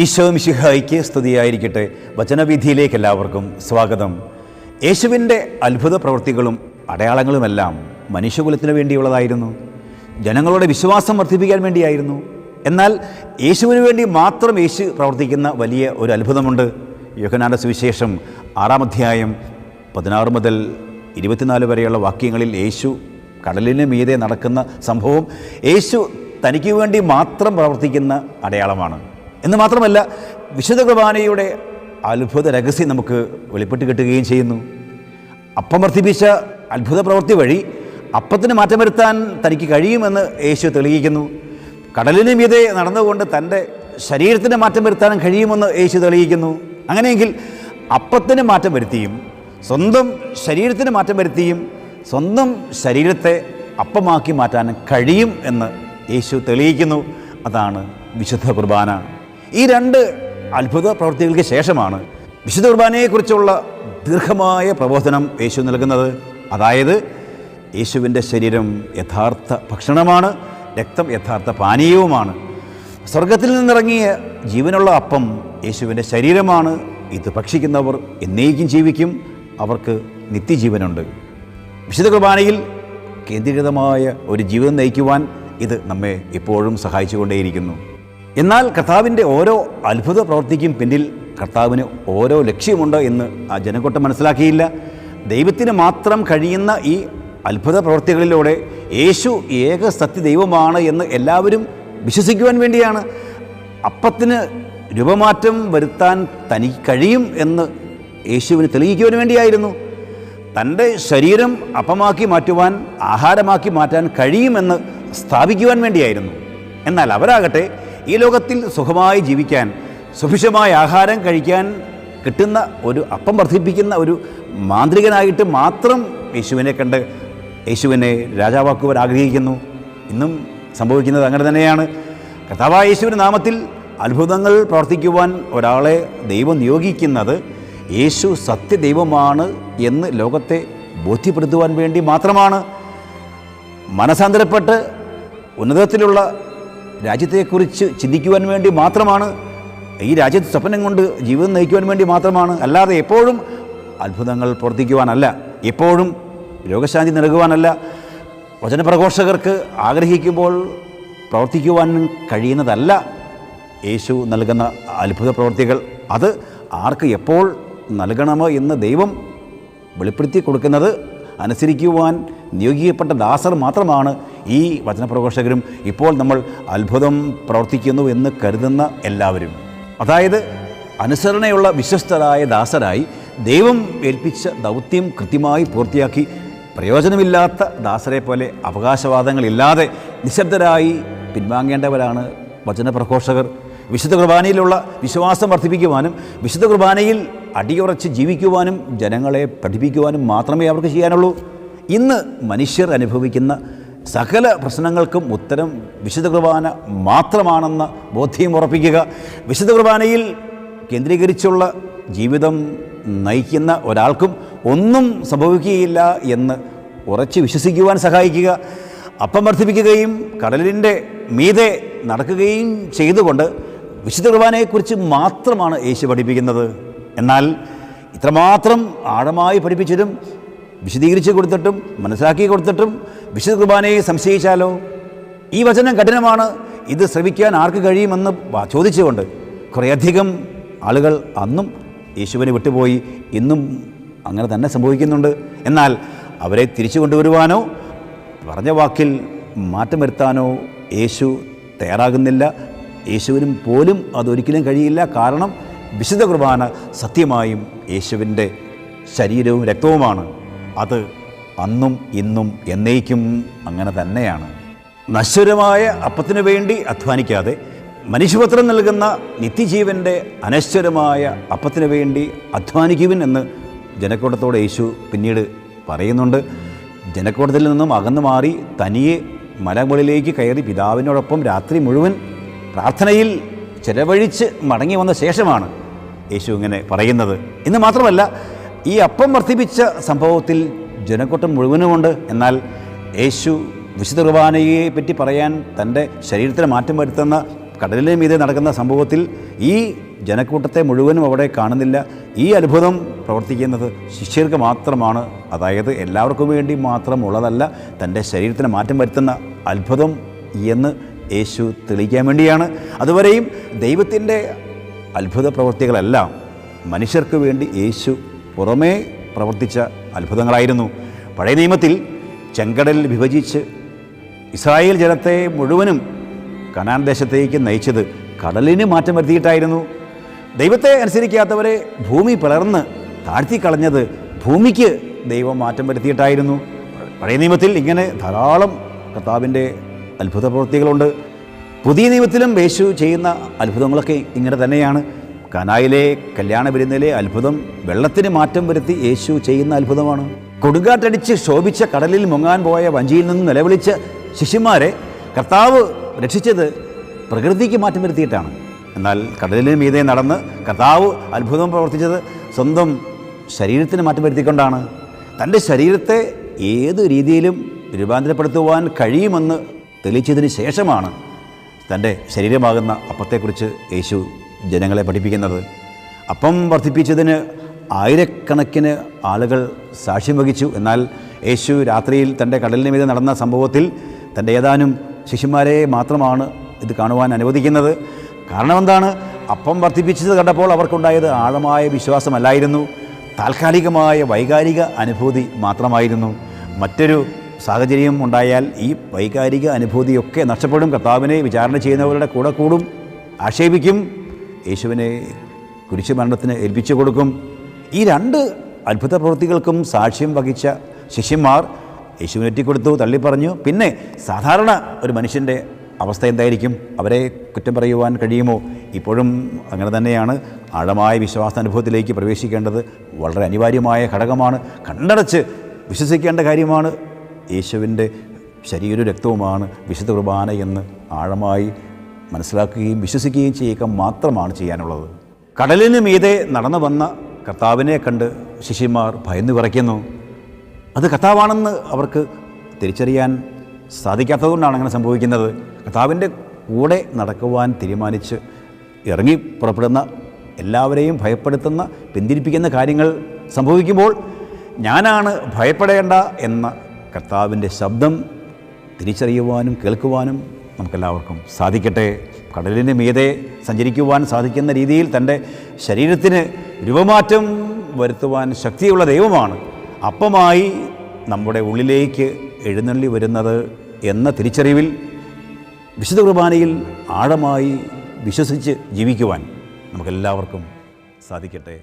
ഈശോ മിശിഹായിക്ക് സ്തുതിയായിരിക്കട്ടെ. വചനവിധിയിലേക്ക് എല്ലാവർക്കും സ്വാഗതം. യേശുവിന്റെ അത്ഭുത പ്രവൃത്തികളും അടയാളങ്ങളുമെല്ലാം മനുഷ്യകുലത്തിന് വേണ്ടിയുള്ളതായിരുന്നു. ജനങ്ങളുടെ വിശ്വാസം വർദ്ധിപ്പിക്കാൻ വേണ്ടിയായിരുന്നു. എന്നാൽ യേശുവിന് വേണ്ടി മാത്രം യേശു പ്രവർത്തിക്കുന്ന വലിയ ഒരു അത്ഭുതമുണ്ട്. യോഹനാന്റെ സുവിശേഷം ആറാം അധ്യായം പതിനാറ് മുതൽ ഇരുപത്തിനാല് വരെയുള്ള വാക്യങ്ങളിൽ യേശു കടലിന് മീതെ നടക്കുന്ന സംഭവം യേശു തനിക്ക് വേണ്ടി മാത്രം പ്രവർത്തിക്കുന്ന അടയാളമാണ്. എന്ന് മാത്രമല്ല വിശുദ്ധ കുർബാനയുടെ അത്ഭുത രഹസ്യം നമുക്ക് വെളിപ്പെട്ട് കിട്ടുകയും ചെയ്യുന്നു. അപ്പം വർദ്ധിപ്പിച്ച അത്ഭുത പ്രവൃത്തി വഴി അപ്പത്തിന് മാറ്റം വരുത്താൻ തനിക്ക് കഴിയുമെന്ന് യേശു തെളിയിക്കുന്നു. കടലിന് മീതെ നടന്നുകൊണ്ട് തന്റെ ശരീരത്തിന് മാറ്റം വരുത്താനും കഴിയുമെന്ന് യേശു തെളിയിക്കുന്നു. അങ്ങനെയെങ്കിൽ അപ്പത്തിന് മാറ്റം വരുത്തിയും സ്വന്തം ശരീരത്തിന് മാറ്റം വരുത്തിയും സ്വന്തം ശരീരത്തെ അപ്പമാക്കി മാറ്റാൻ കഴിയും എന്ന് യേശു തെളിയിക്കുന്നു. അതാണ് വിശുദ്ധ കുർബാന. ഈ രണ്ട് അത്ഭുത പ്രവൃത്തികൾക്ക് ശേഷമാണ് വിശുദ്ധ കുർബാനയെക്കുറിച്ചുള്ള ദീർഘമായ പ്രബോധനം യേശു നൽകുന്നത്. അതായത് യേശുവിന്റെ ശരീരം യഥാർത്ഥ ഭക്ഷണമാണ് രക്തം യഥാർത്ഥ പാനീയവുമാണ്. സ്വർഗത്തിൽ നിന്നിറങ്ങിയ ജീവനുള്ള അപ്പം യേശുവിന്റെ ശരീരമാണ്. ഇത് ഭക്ഷിക്കുന്നവർ എന്നേക്കും ജീവിക്കും. അവർക്ക് നിത്യജീവനുണ്ട്. വിശുദ്ധ കുർബാനയിൽ കേന്ദ്രീകൃതമായ ഒരു ജീവിതം നയിക്കുവാൻ ഇത് നമ്മെ ഇപ്പോഴും സഹായിച്ചുകൊണ്ടേയിരിക്കുന്നു. എന്നാൽ കർത്താവിന്റെ ഓരോ അത്ഭുത പ്രവൃത്തിക്കും പിന്നിൽ കർത്താവിന് ഓരോ ലക്ഷ്യമുണ്ട് എന്ന് ആ ജനക്കൂട്ടം മനസ്സിലാക്കിയില്ല. ദൈവത്തിന് മാത്രം കഴിയുന്ന ഈ അത്ഭുത പ്രവൃത്തികളിലൂടെ യേശു ഏക സത്യ ദൈവമാണ് എന്ന് എല്ലാവരും വിശ്വസിക്കുവാൻ വേണ്ടിയാണ്. അപ്പത്തിന് രൂപമാറ്റം വരുത്താൻ തനിക്ക് കഴിയും എന്ന് യേശുവിന് തെളിയിക്കുവാൻ വേണ്ടിയായിരുന്നു. തന്റെ ശരീരം അപ്പമാക്കി മാറ്റുവാൻ ആഹാരമാക്കി മാറ്റാൻ കഴിയുമെന്ന് സ്ഥാപിക്കുവാൻ വേണ്ടിയായിരുന്നു. എന്നാൽ അവരാകട്ടെ ഈ ലോകത്തിൽ സുഖമായി ജീവിക്കാൻ സുഭിക്ഷമായ ആഹാരം കഴിക്കാൻ കിട്ടുന്ന ഒരു അപ്പം വർദ്ധിപ്പിക്കുന്ന ഒരു മാന്ത്രികനായിട്ട് മാത്രം യേശുവിനെ കണ്ട് യേശുവിനെ രാജാവാക്കുവാൻ ആഗ്രഹിക്കുന്നു. ഇന്നും സംഭവിക്കുന്നത് അങ്ങനെ തന്നെയാണ്. കഥാവായ യേശുവിന്റെ നാമത്തിൽ അത്ഭുതങ്ങൾ പ്രവർത്തിക്കുവാൻ ഒരാളെ ദൈവം നിയോഗിക്കുന്നത് യേശു സത്യദൈവമാണ് എന്ന് ലോകത്തെ ബോധ്യപ്പെടുത്തുവാൻ വേണ്ടി മാത്രമാണ്. മനസാന്തരപ്പെട്ട് ഉന്നതത്തിലുള്ള രാജ്യത്തെക്കുറിച്ച് ചിന്തിക്കുവാൻ വേണ്ടി മാത്രമാണ് ഈ രാജ്യത്ത് സ്വപ്നം കൊണ്ട് ജീവിതം നയിക്കുവാൻ വേണ്ടി മാത്രമാണ് അല്ലാതെ എപ്പോഴും അത്ഭുതങ്ങൾ പ്രവർത്തിക്കുവാനല്ല എപ്പോഴും രോഗശാന്തി നൽകുവാനല്ല. വചനപ്രഘോഷകർക്ക് ആഗ്രഹിക്കുമ്പോൾ പ്രവർത്തിക്കുവാൻ കഴിയുന്നതല്ല യേശു നൽകുന്ന അത്ഭുത പ്രവൃത്തികൾ. അത് ആർക്ക് എപ്പോൾ നൽകണമോ എന്ന് ദൈവം വെളിപ്പെടുത്തി കൊടുക്കുന്നത് അനുസരിക്കുവാൻ നിയോഗിക്കപ്പെട്ട ദാസർ മാത്രമാണ്. ഈ വചനപ്രഘോഷകരും ഇപ്പോൾ നമ്മൾ അത്ഭുതം പ്രവർത്തിക്കുന്നു എന്ന് കരുതുന്ന എല്ലാവരും. അതായത് അനുസരണയുള്ള വിശ്വസ്തരായ ദാസരായി ദൈവം ഏൽപ്പിച്ച ദൗത്യം കൃത്യമായി പൂർത്തിയാക്കി പ്രയോജനമില്ലാത്ത ദാസരെ പോലെ അവകാശവാദങ്ങളില്ലാതെ നിശബ്ദരായി പിൻവാങ്ങേണ്ടവരാണ് വചനപ്രഘോഷകർ. വിശുദ്ധ കുർബാനയിലുള്ള വിശ്വാസം വർദ്ധിപ്പിക്കുവാനും വിശുദ്ധ കുർബാനയിൽ അടിയുറച്ച് ജീവിക്കുവാനും ജനങ്ങളെ പഠിപ്പിക്കുവാനും മാത്രമേ അവർക്ക് ചെയ്യാനുള്ളൂ. ഇന്ന് മനുഷ്യർ അനുഭവിക്കുന്ന സകല പ്രശ്നങ്ങൾക്കും ഉത്തരം വിശുദ്ധ കുർബാന മാത്രമാണെന്ന ബോധ്യം ഉറപ്പിക്കുക. വിശുദ്ധ കുർബാനയിൽ കേന്ദ്രീകരിച്ചുള്ള ജീവിതം നയിക്കുന്ന ഒരാൾക്കും ഒന്നും സംഭവിക്കുകയില്ല എന്ന് ഉറച്ച് വിശ്വസിക്കുവാൻ സഹായിക്കുക. അപ്പം വർദ്ധിപ്പിക്കുകയും കടലിന്റെ മീതെ നടക്കുകയും ചെയ്തുകൊണ്ട് വിശുദ്ധ കുർബാനയെക്കുറിച്ച് മാത്രമാണ് യേശു പഠിപ്പിക്കുന്നത്. എന്നാൽ ഇത്രമാത്രം ആഴമായി പഠിപ്പിച്ചിട്ടും വിശദീകരിച്ച് കൊടുത്തിട്ടും മനസ്സിലാക്കി കൊടുത്തിട്ടും വിശുദ്ധ കുർബാനയെ സംശയിച്ചാലോ? ഈ വചനം കഠിനമാണ്. ഇത് ശ്രവിക്കാൻ ആർക്ക് കഴിയുമെന്ന് ചോദിച്ചുകൊണ്ട് കുറേയധികം ആളുകൾ അന്നും യേശുവിനെ വിട്ടുപോയി ഇന്നും അങ്ങനെ തന്നെ സംഭവിക്കുന്നുണ്ട്. എന്നാൽ അവരെ തിരിച്ചു കൊണ്ടുവരുവാനോ പറഞ്ഞ വാക്കിൽ മാറ്റം വരുത്താനോ യേശു തയ്യാറാകുന്നില്ല. യേശുവിനും പോലും അതൊരിക്കലും കഴിയില്ല. കാരണം വിശുദ്ധ കുർബാന സത്യമായും യേശുവിന്റെ ശരീരവും രക്തവുമാണ്. അത് അന്നും ഇന്നും എന്നേക്കും അങ്ങനെ തന്നെയാണ്. നശ്വരമായ അപ്പത്തിനു വേണ്ടി അധ്വാനിക്കാതെ മനുഷ്യപത്രം നൽകുന്ന നിത്യജീവന്റെ അനശ്വരമായ അപ്പത്തിനു വേണ്ടി അധ്വാനിക്കുവിൻ എന്ന് ജനക്കൂട്ടത്തോട് യേശു പിന്നീട് പറയുന്നുണ്ട്. ജനക്കൂട്ടത്തിൽ നിന്നും അകന്നു മാറി തനിയെ മലമുകളിലേക്ക് കയറി പിതാവിനോടൊപ്പം രാത്രി മുഴുവൻ പ്രാർത്ഥനയിൽ ചെലവഴിച്ച് മടങ്ങി വന്ന ശേഷമാണ് യേശു ഇങ്ങനെ പറയുന്നത്. എന്ന് മാത്രമല്ല ഈ അപ്പം വർദ്ധിപ്പിച്ച സംഭവത്തിൽ ജനക്കൂട്ടം മുഴുവനുമുണ്ട്. എന്നാൽ യേശു വിശുദ്ധ കുർബാനയെ പറ്റി പറയാൻ തന്റെ ശരീരത്തിന് മാറ്റം വരുത്തുന്ന കടലിലെ മീതെ നടക്കുന്ന സംഭവത്തിൽ ഈ ജനക്കൂട്ടത്തെ മുഴുവനും അവിടെ കാണുന്നില്ല. ഈ അത്ഭുതം പ്രവർത്തിക്കുന്നത് ശിഷ്യർക്ക് മാത്രമാണ്. അതായത് എല്ലാവർക്കും വേണ്ടി മാത്രമുള്ളതല്ല തന്റെ ശരീരത്തിന് മാറ്റം വരുത്തുന്ന അത്ഭുതം എന്ന് യേശു തെളിയിക്കാൻ വേണ്ടിയാണ്. അതുവരെയും ദൈവത്തിന്റെ അത്ഭുത പ്രവൃത്തികളെല്ലാം മനുഷ്യർക്ക് വേണ്ടി യേശു പുറമേ പ്രവർത്തിച്ച അത്ഭുതങ്ങളായിരുന്നു. പഴയ നിയമത്തിൽ ചെങ്കടൽ വിഭജിച്ച് ഇസ്രായേൽ ജനത്തെ മുഴുവനും കനാൻ ദേശത്തേക്ക് നയിച്ചത് കടലിന് മാറ്റം വരുത്തിയിട്ടായിരുന്നു. ദൈവത്തെ അനുസരിക്കാത്തവരെ ഭൂമി പിളർന്ന് താഴ്ത്തിക്കളഞ്ഞത് ഭൂമിക്ക് ദൈവം മാറ്റം വരുത്തിയിട്ടായിരുന്നു. പഴയ നിയമത്തിൽ ഇങ്ങനെ ധാരാളം കർത്താവിന്റെ അത്ഭുത പ്രവൃത്തികളുണ്ട്. പുതിയ നിയമത്തിലും യേശു ചെയ്യുന്ന അത്ഭുതങ്ങളൊക്കെ ഇങ്ങനെ തന്നെയാണ്. കനായിലെ കല്യാണ വിരുന്നിലെ അത്ഭുതം വെള്ളത്തിന് മാറ്റം വരുത്തി യേശു ചെയ്യുന്ന അത്ഭുതമാണ്. കൊടുങ്കാറ്റടിച്ച് ശോഭിച്ച കടലിൽ മുങ്ങാൻ പോയ വഞ്ചിയിൽ നിന്ന് നിലവിളിച്ച ശിഷ്യന്മാരെ കർത്താവ് രക്ഷിച്ചത് പ്രകൃതിക്ക് മാറ്റം വരുത്തിയിട്ടാണ്. എന്നാൽ കടലിന് മീതെ നടന്ന് കർത്താവ് അത്ഭുതം പ്രവർത്തിച്ചത് സ്വന്തം ശരീരത്തിന് മാറ്റം വരുത്തിക്കൊണ്ടാണ്. തന്റെ ശരീരത്തെ ഏത് രീതിയിലും രൂപാന്തരപ്പെടുത്തുവാൻ കഴിയുമെന്ന് തെളിയിച്ചതിന് ശേഷമാണ് തന്റെ ശരീരമാകുന്ന അപ്പത്തെക്കുറിച്ച് യേശു ജനങ്ങളെ പഠിപ്പിക്കുന്നത്. അപ്പം വർദ്ധിപ്പിച്ചതിന് ആയിരക്കണക്കിന് ആളുകൾ സാക്ഷ്യം വഹിച്ചു. എന്നാൽ യേശു രാത്രിയിൽ തന്റെ കടലിന് മീതെ നടന്ന സംഭവത്തിൽ തന്റെ ഏതാനും ശിശുമാരെ മാത്രമാണ് ഇത് കാണുവാൻ അനുവദിക്കുന്നത്. കാരണം എന്താണ് അപ്പം വർദ്ധിപ്പിച്ചത് കണ്ടപ്പോൾ അവർക്കുണ്ടായത് ആഴമായ വിശ്വാസമല്ലായിരുന്നു. താൽക്കാലികമായ വൈകാരിക അനുഭൂതി മാത്രമായിരുന്നു. മറ്റൊരു സാഹചര്യം ഉണ്ടായാൽ ഈ വൈകാരിക അനുഭൂതിയൊക്കെ നഷ്ടപ്പെടും. കർത്താവിനെ വിചാരണ ചെയ്യുന്നവരുടെ കൂടെ കൂടും. ആക്ഷേപിക്കും. യേശുവിനെ കുരിശു മരണത്തിന് ഏൽപ്പിച്ചു കൊടുക്കും. ഈ രണ്ട് അത്ഭുത പ്രവൃത്തികൾക്കും സാക്ഷ്യം വഹിച്ച ശിഷ്യന്മാർ യേശുവിനെ എത്തിക്കൊടുത്തു തള്ളിപ്പറഞ്ഞു. പിന്നെ സാധാരണ ഒരു മനുഷ്യന്റെ അവസ്ഥ എന്തായിരിക്കും? അവരെ കുറ്റം പറയുവാൻ കഴിയുമോ? ഇപ്പോഴും അങ്ങനെ തന്നെയാണ്. ആഴമായ വിശ്വാസാനുഭവത്തിലേക്ക് പ്രവേശിക്കേണ്ടത് വളരെ അനിവാര്യമായ ഘടകമാണ്. കണ്ടടച്ച് വിശ്വസിക്കേണ്ട കാര്യമാണ്. യേശുവിന്റെ ശരീര രക്തവുമാണ് വിശുദ്ധ കുർബാന എന്ന് ആഴമായി മനസ്സിലാക്കുകയും വിശ്വസിക്കുകയും ചെയ്യുക മാത്രമാണ് ചെയ്യാനുള്ളത്. കടലിന് മീതെ നടന്നു വന്ന കർത്താവിനെ കണ്ട് ശിഷ്യന്മാർ ഭയന്ന് വിറയ്ക്കുന്നു. അത് കർത്താവാണെന്ന് അവർക്ക് തിരിച്ചറിയാൻ സാധിക്കാത്തതുകൊണ്ടാണ് അങ്ങനെ സംഭവിക്കുന്നത്. കർത്താവിന്റെ കൂടെ നടക്കുവാൻ തീരുമാനിച്ച് ഇറങ്ങി പുറപ്പെടുന്ന എല്ലാവരെയും ഭയപ്പെടുത്തുന്ന പിന്തിരിപ്പിക്കുന്ന കാര്യങ്ങൾ സംഭവിക്കുമ്പോൾ ഞാനാണ് ഭയപ്പെടേണ്ട എന്ന കർത്താവിന്റെ ശബ്ദം തിരിച്ചറിയുവാനും കേൾക്കുവാനും നമുക്കെല്ലാവർക്കും സാധിക്കട്ടെ. കടലിന് മീതെ സഞ്ചരിക്കുവാൻ സാധിക്കുന്ന രീതിയിൽ തന്റെ ശരീരത്തിന് രൂപമാറ്റം വരുത്തുവാൻ ശക്തിയുള്ള ദൈവമാണ്. അപ്പമായി നമ്മുടെ ഉള്ളിലേക്ക് എഴുന്നള്ളി വരുന്നത് എന്ന തിരിച്ചറിവിൽ വിശുദ്ധ കുർബാനയിൽ ആഴമായി വിശ്വസിച്ച് ജീവിക്കുവാൻ നമുക്കെല്ലാവർക്കും സാധിക്കട്ടെ.